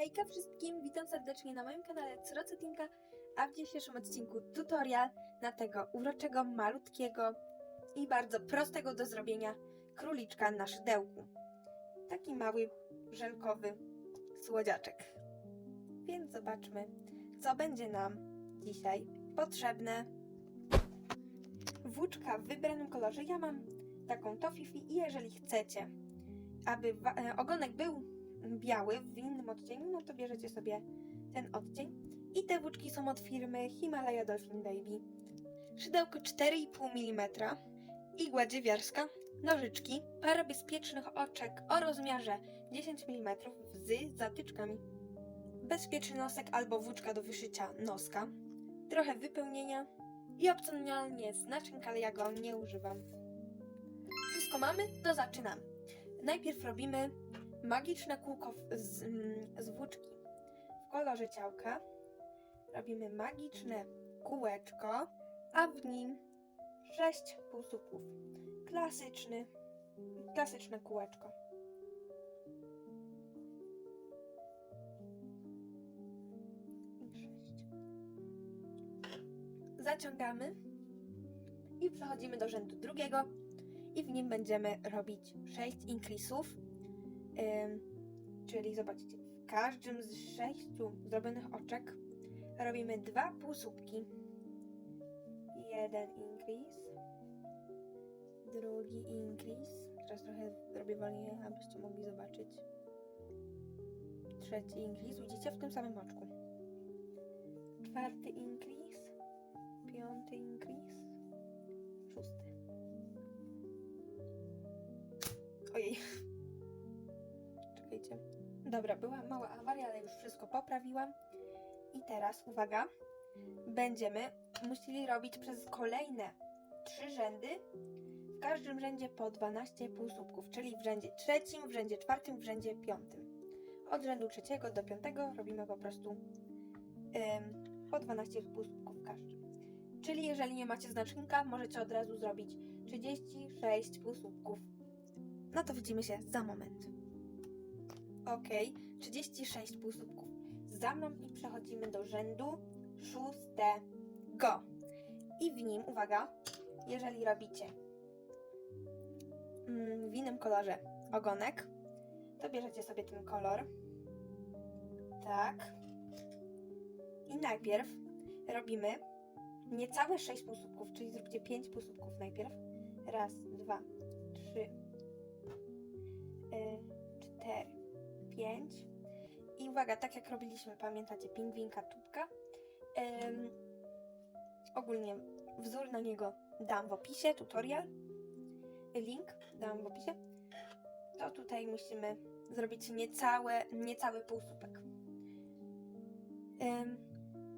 Hejka wszystkim, witam serdecznie na moim kanale Cyrocetinka, a w dzisiejszym odcinku tutorial na tego uroczego, malutkiego i bardzo prostego do zrobienia króliczka na szydełku. Taki mały, żelkowy słodziaczek. Więc zobaczmy, co będzie nam dzisiaj potrzebne. Włóczka w wybranym kolorze. Ja mam taką Tofifi i jeżeli chcecie, aby e, ogonek był biały w innym odcieniu, no to bierzecie sobie ten odcień. I te włóczki są od firmy Himalaya Dolphin Baby. Szydełko 4,5 mm, igła dziewiarska, nożyczki, para bezpiecznych oczek o rozmiarze 10 mm z zatyczkami, bezpieczny nosek albo włóczka do wyszycia noska, trochę wypełnienia i opcjonalnie znacznik, ale ja go nie używam. Wszystko mamy, to zaczynamy. Najpierw robimy magiczne kółko z, mm, z włóczki w kolorze ciałka. Robimy magiczne kółeczko, a w nim sześć półsłupków. Klasyczny, klasyczne kółeczko. Zaciągamy i przechodzimy do rzędu drugiego i w nim będziemy robić sześć inkrisów. Czyli zobaczcie, w każdym z sześciu zrobionych oczek robimy dwa półsłupki. Jeden increase, drugi increase. Teraz trochę robię wolniej, abyście mogli zobaczyć. Trzeci increase, widzicie, w tym samym oczku. Czwarty increase, piąty increase, szósty. Ojej. Czekajcie. Dobra, była mała awaria, ale już wszystko poprawiłam. I teraz, uwaga, będziemy musieli robić przez kolejne trzy rzędy. W każdym rzędzie po 12 półsłupków, czyli w rzędzie trzecim, w rzędzie czwartym, w rzędzie piątym. Od rzędu trzeciego do piątego robimy po prostu po 12 półsłupków w każdym. Czyli jeżeli nie macie znacznika, możecie od razu zrobić 36 półsłupków. No to widzimy się za moment. Ok, 36 półsłupków za mną i przechodzimy do rzędu szóstego. I w nim, uwaga, jeżeli robicie mm, w innym kolorze ogonek, to bierzecie sobie ten kolor. Tak. I najpierw robimy niecałe 6 półsłupków, czyli zróbcie 5 półsłupków najpierw. Raz, dwa, trzy, y, cztery, pięć. I uwaga, tak jak robiliśmy, pamiętacie, pingwinka, tubka. Ogólnie wzór na niego dam w opisie, tutorial. Link dam w opisie. To tutaj musimy zrobić niecałe, niecały półsłupek.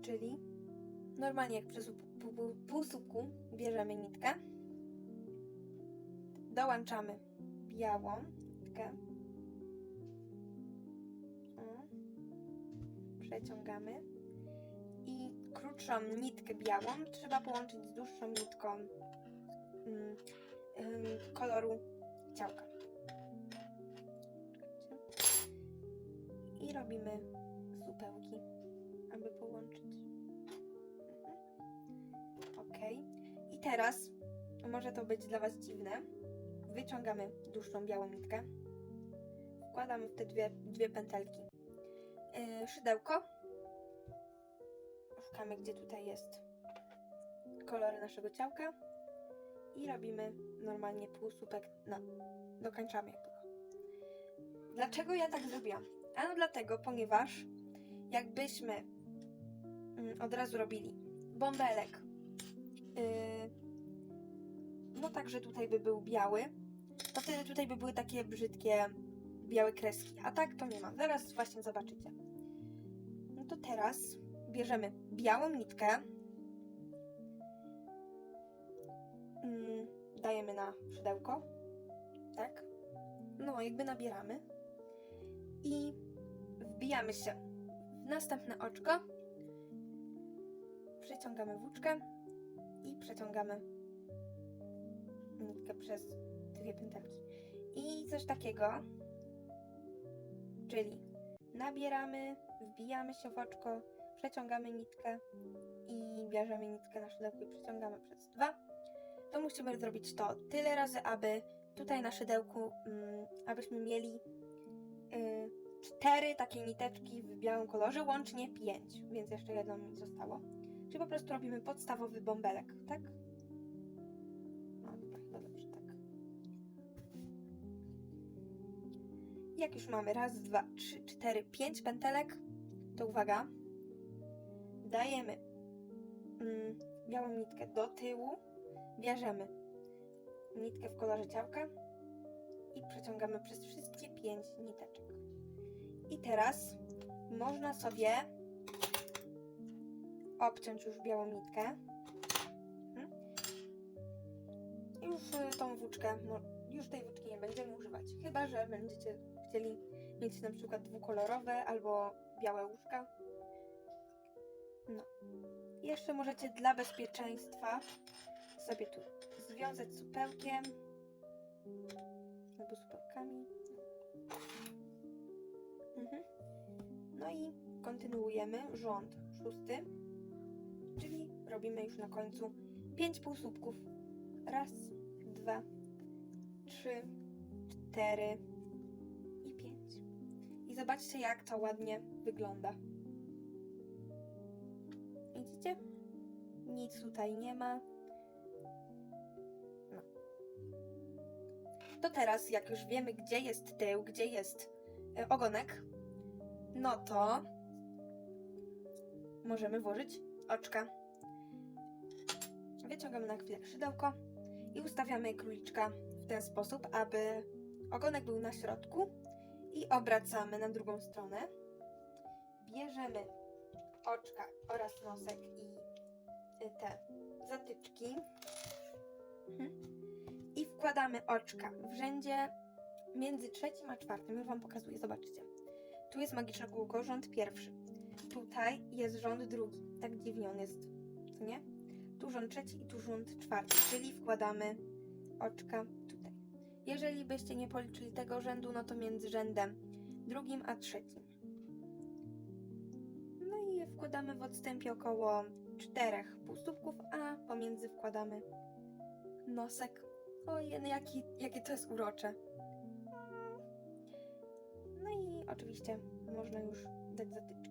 Czyli normalnie jak przy pół- pół- półsłupku bierzemy nitkę, dołączamy białą nitkę, przeciągamy i krótszą nitkę białą trzeba połączyć z dłuższą nitką mm, koloru ciałka. I robimy supełki, aby połączyć. Mhm. Ok. I teraz, może to być dla Was dziwne, wyciągamy dłuższą białą nitkę, wkładamy w te dwie, dwie pętelki yy, szydełko. Szukamy, gdzie tutaj jest kolor naszego ciałka i robimy normalnie półsłupek, no, dokończamy jakby go. Dlaczego ja tak zrobiłam? Ano dlatego, ponieważ jakbyśmy mm, od razu robili bąbelek, yy, no tak, że tutaj by był biały, to wtedy tutaj by były takie brzydkie białe kreski, a tak to nie ma. Zaraz właśnie zobaczycie. Teraz bierzemy białą nitkę, mm, dajemy na szydełko, tak? No, jakby nabieramy i wbijamy się w następne oczko, przeciągamy włóczkę i przeciągamy nitkę przez dwie pętelki. I coś takiego, czyli nabieramy, wbijamy się w oczko, przeciągamy nitkę i bierzemy nitkę na szydełko i przeciągamy przez dwa, to musimy zrobić to tyle razy, aby tutaj na szydełku, mm, abyśmy mieli y, cztery takie niteczki w białym kolorze, łącznie pięć, więc jeszcze jedno mi zostało. Czyli po prostu robimy podstawowy bąbelek, tak? No dobrze, tak. Jak już mamy raz, dwa, trzy, cztery, pięć pętelek, to uwaga, dajemy mm, białą nitkę do tyłu, bierzemy nitkę w kolorze ciałka i przeciągamy przez wszystkie pięć niteczek. I teraz można sobie obciąć już białą nitkę. Mhm. Już y, tą włóczkę, już tej włóczki nie będziemy używać. Chyba, że będziecie chcieli mieć na przykład dwukolorowe albo białe łóżka. No. Jeszcze możecie dla bezpieczeństwa sobie tu związać supełkiem albo supełkami. Mhm. No i kontynuujemy rząd szósty, czyli robimy już na końcu pięć półsłupków. Raz, dwa, trzy, cztery i pięć. I zobaczcie, jak to ładnie wygląda. Widzicie? Nic tutaj nie ma. No. To teraz, jak już wiemy, gdzie jest tył, gdzie jest e, ogonek, no to możemy włożyć oczka. Wyciągamy na chwilę szydełko i ustawiamy króliczka w ten sposób, aby ogonek był na środku i obracamy na drugą stronę. Bierzemy oczka oraz nosek i y, te zatyczki Mhm. i wkładamy oczka w rzędzie między trzecim a czwartym. Już Wam pokazuję, zobaczcie. Tu jest magiczne kółko, rząd pierwszy. Tutaj jest rząd drugi. Tak dziwnie on jest, co nie? Tu rząd trzeci i tu rząd czwarty, czyli wkładamy oczka tutaj. Jeżeli byście nie policzyli tego rzędu, no to między rzędem drugim a trzecim. Wkładamy w odstępie około czterech półstópków, a pomiędzy wkładamy nosek. Ojej, no jaki, jakie to jest urocze. No i oczywiście można już dać zatyczki.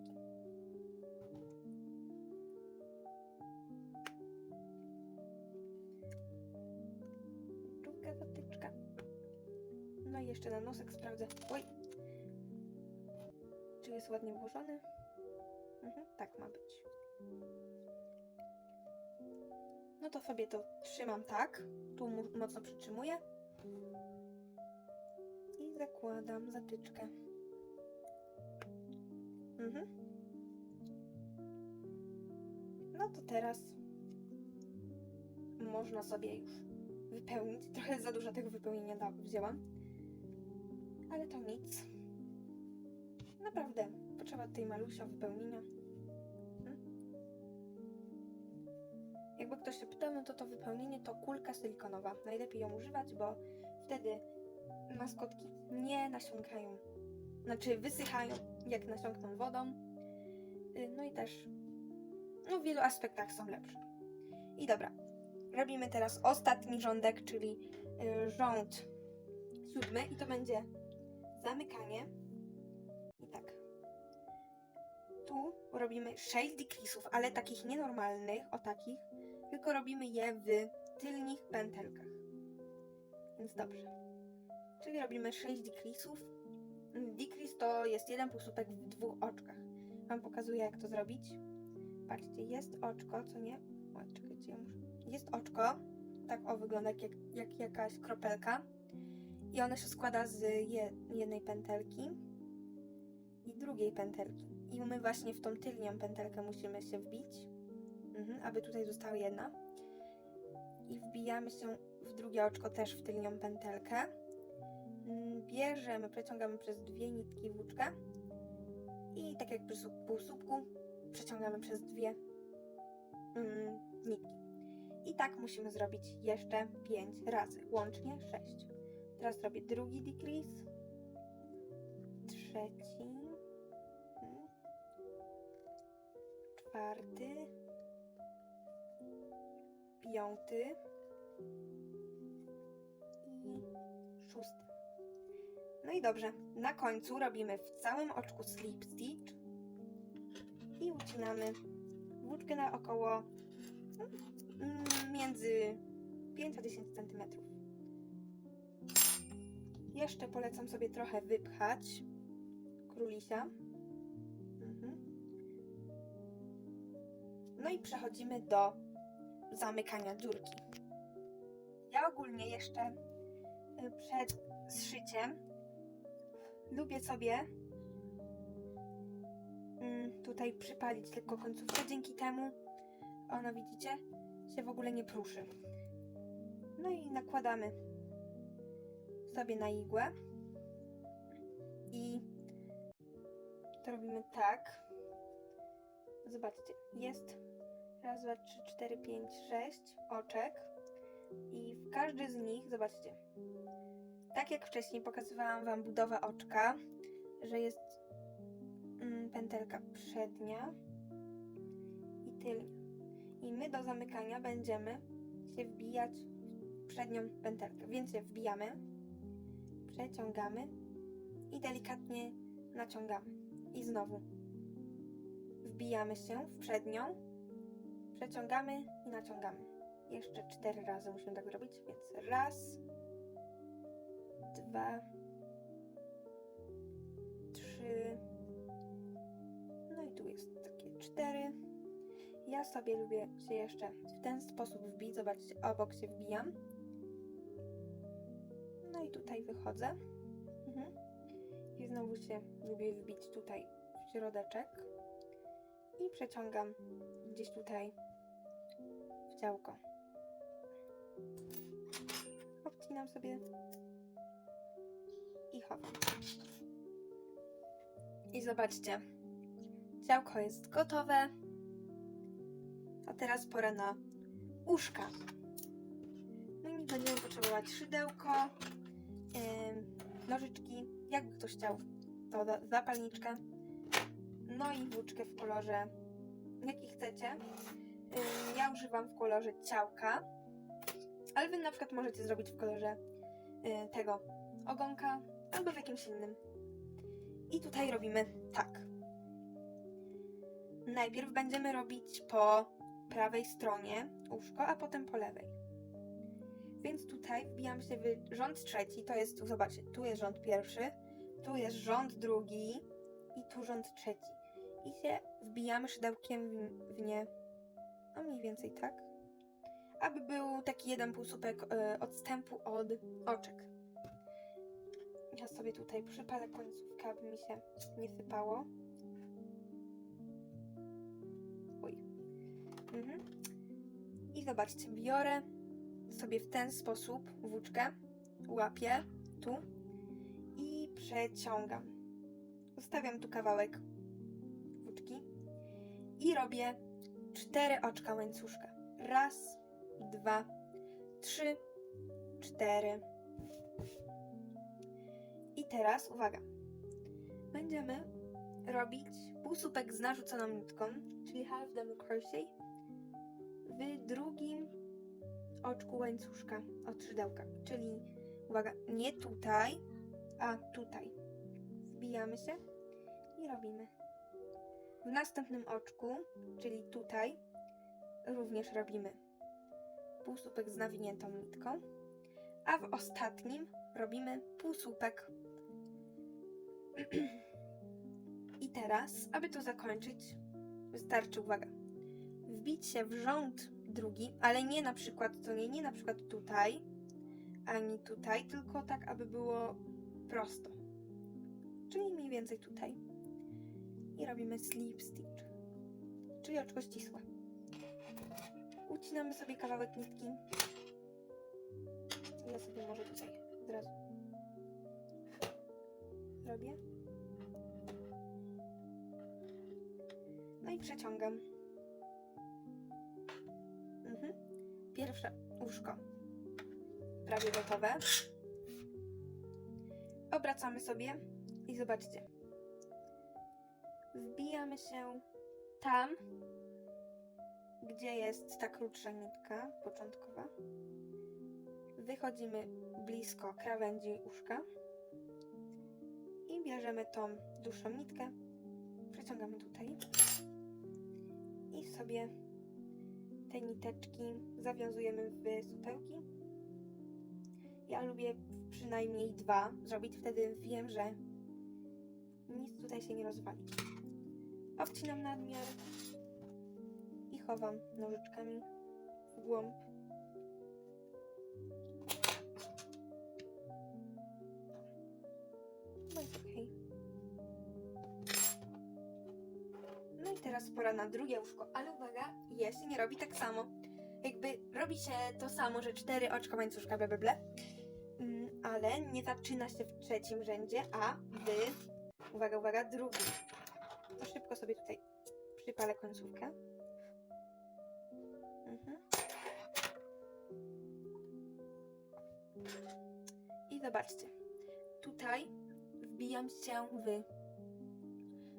Druga zatyczka. No i jeszcze na nosek sprawdzę. Oj. Czy jest ładnie włożony? Mhm, tak ma być. No to sobie to trzymam tak. Tu mocno przytrzymuję. I zakładam zatyczkę. Mhm. No to teraz można sobie już wypełnić. Trochę za dużo tego wypełnienia wzięłam. Ale to nic. Naprawdę, potrzeba tutaj malusia wypełnienia. Mhm. Jakby ktoś się pytał, no to to wypełnienie to kulka silikonowa. Najlepiej ją używać, bo wtedy maskotki nie nasiąkają. Znaczy wysychają, jak nasiąkną wodą. Y, No i też no, w wielu aspektach są lepsze. I dobra, robimy teraz ostatni rządek, czyli y, rząd siódmy i to będzie zamykanie. Tu robimy 6 decrease'ów, ale takich nienormalnych, o takich, tylko robimy je w tylnych pętelkach. Więc dobrze. Czyli robimy 6 decrease'ów. Decrease to jest jeden półsłupek w dwóch oczkach. Wam pokazuję, jak to zrobić. Patrzcie, jest oczko, co nie? O, czekajcie, muszę... Jest oczko, tak o wygląda jak, jak jakaś kropelka. I ona się składa z je, jednej pętelki i drugiej pętelki. I my właśnie w tą tylnią pętelkę musimy się wbić, mhm, aby tutaj została jedna. I wbijamy się w drugie oczko też w tylnią pętelkę. Mm, Bierzemy, przeciągamy przez dwie nitki włóczkę i tak jak przy słup- półsłupku przeciągamy przez dwie mm, nitki. I tak musimy zrobić jeszcze 5 razy, łącznie 6. Teraz robię drugi decrease, trzeci, czwarty, piąty i szósty. No i dobrze, na końcu robimy w całym oczku slip stitch i ucinamy włóczkę na około mm, między 5 a 10 cm. Jeszcze polecam sobie trochę wypchać królisia. No i przechodzimy do zamykania dziurki. Ja ogólnie jeszcze y, przed zszyciem lubię sobie mm, tutaj przypalić tylko końcówkę. Dzięki temu ona, widzicie, się w ogóle nie pruszy. No i nakładamy sobie na igłę i to robimy tak. Zobaczcie, jest raz, dwa, trzy, cztery, pięć, sześć oczek i w każdy z nich, zobaczcie, tak jak wcześniej pokazywałam Wam budowę oczka, że jest mm, pętelka przednia i tylnia. I my do zamykania będziemy się wbijać w przednią pętelkę, więc je wbijamy, przeciągamy i delikatnie naciągamy. I znowu wbijamy się w przednią, przeciągamy i naciągamy. Jeszcze cztery razy musimy tak zrobić, więc raz, dwa, trzy, no i tu jest takie cztery. Ja sobie lubię się jeszcze w ten sposób wbić. Zobaczcie, obok się wbijam. No i tutaj wychodzę. Mhm. I znowu się lubię wbić tutaj w środeczek. I przeciągam gdzieś tutaj w działko. Obcinam sobie i chowam. I zobaczcie, działko jest gotowe. A teraz pora na uszka. No i będziemy potrzebować szydełko, em, nożyczki, jakby ktoś chciał, to za- zapalniczkę, no i włóczkę w kolorze, jaki chcecie. Ja używam w kolorze ciałka, ale wy na przykład możecie zrobić w kolorze y, tego ogonka albo w jakimś innym. I tutaj robimy tak. Najpierw będziemy robić po prawej stronie łóżko, a potem po lewej. Więc tutaj wbijam się w rząd trzeci, to jest, zobaczcie, tu jest rząd pierwszy, tu jest rząd drugi i tu rząd trzeci. I się wbijamy szydełkiem w nie, no mniej więcej tak, aby był taki jeden półsłupek e, odstępu od oczek. Ja sobie tutaj przypalę końcówkę, aby mi się nie sypało. Oj. Mhm. I zobaczcie, biorę sobie w ten sposób włóczkę, łapię tu i przeciągam. Zostawiam tu kawałek włóczki i robię cztery oczka łańcuszka. Raz, dwa, trzy, cztery. I teraz uwaga. Będziemy robić półsłupek z narzuconą nitką, czyli half double crochet w drugim oczku łańcuszka od szydełka. Czyli uwaga, nie tutaj, a tutaj. Wbijamy się i robimy. W następnym oczku, czyli tutaj, również robimy półsłupek z nawiniętą nitką, a w ostatnim robimy półsłupek. I teraz, aby to zakończyć, wystarczy, uwaga, wbić się w rząd drugi, ale nie na przykład, to nie, nie na przykład tutaj, ani tutaj, tylko tak, aby było prosto. Czyli mniej więcej tutaj. I robimy slip stitch, czyli oczko ścisłe. Ucinamy sobie kawałek nitki. Ja sobie może tutaj od razu zrobię. No i przeciągam. Mhm. Pierwsze łóżko prawie gotowe. Obracamy sobie i zobaczcie. Wbijamy się tam gdzie jest ta krótsza nitka początkowa. Wychodzimy blisko krawędzi uszka i bierzemy tą dłuższą nitkę, przeciągamy tutaj i sobie te niteczki zawiązujemy w supełki. Ja lubię przynajmniej dwa zrobić, wtedy wiem, że nic tutaj się nie rozwali. Obcinam nadmiar i chowam nożyczkami w głąb. No i okej. No i teraz pora na drugie łóżko, ale uwaga, je się nie robi tak samo. Jakby robi się to samo, że cztery oczka łańcuszka, ble, ble, ble. Mm, ale nie zaczyna się w trzecim rzędzie, a w, uwaga, uwaga, drugim. To szybko sobie tutaj przypalę końcówkę. Mhm. I zobaczcie, tutaj wbijam się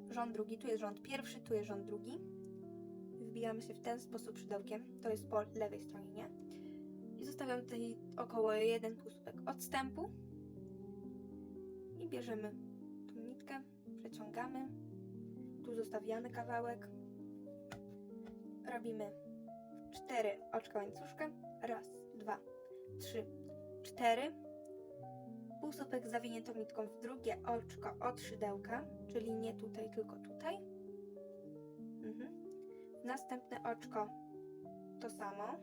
w rząd drugi, tu jest rząd pierwszy, tu jest rząd drugi. Wbijamy się w ten sposób szydełkiem, to jest po lewej stronie, nie? I zostawiam tutaj około jeden półsłupek odstępu. I bierzemy tą nitkę, przeciągamy. Zostawiamy kawałek. Robimy cztery oczka łańcuszka. Raz, dwa, trzy, cztery. Półsłupek zawiniętą nitką w drugie oczko od szydełka, czyli nie tutaj, tylko tutaj. Mhm. Następne oczko to samo.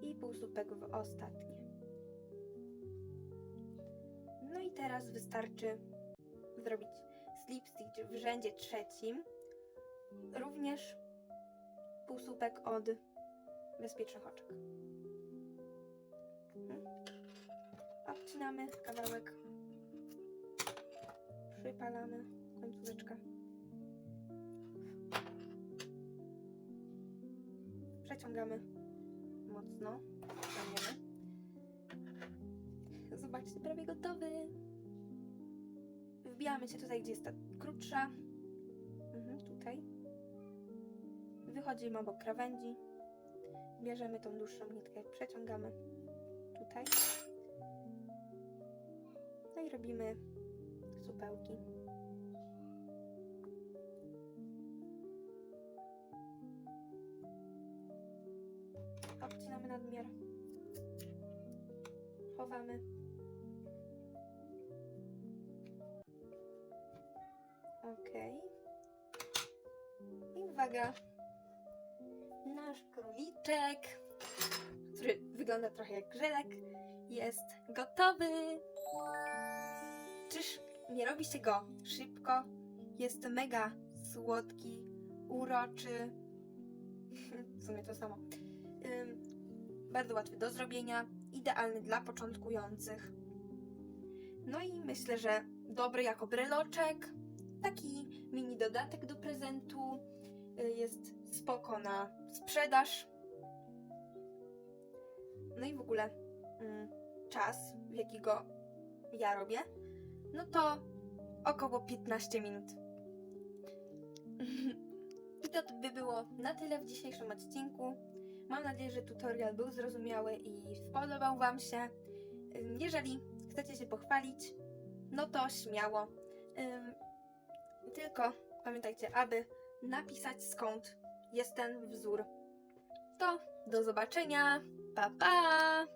I półsłupek w ostatnie. No i teraz wystarczy zrobić slip stitch w rzędzie trzecim. Również półsłupek od bezpiecznych oczek. Mhm. Obcinamy kawałek. Przypalamy końcóweczkę. Przeciągamy mocno. Zobaczcie, prawie gotowy. Wbijamy się tutaj, gdzie jest ta krótsza. Mhm, tutaj. Wychodzimy obok krawędzi. Bierzemy tą dłuższą nitkę, przeciągamy tutaj. No i robimy supełki. Obcinamy nadmiar. Chowamy. Okej. I uwaga. Nasz króliczek, który wygląda trochę jak grzelek, jest gotowy. Czyż nie robi się go szybko? Jest mega słodki, uroczy. W sumie to samo. Ym, bardzo łatwy do zrobienia, idealny dla początkujących. No i myślę, że dobry jako bryloczek. Taki mini dodatek do prezentu. Y, Jest spoko na sprzedaż. No i w ogóle mm, czas, w jaki go ja robię, no to około 15 minut. I to by było na tyle w dzisiejszym odcinku. Mam nadzieję, że tutorial był zrozumiały i spodobał Wam się. Ym, Jeżeli chcecie się pochwalić, no to śmiało. Tylko pamiętajcie, aby napisać skąd jest ten wzór. To do zobaczenia. Pa pa!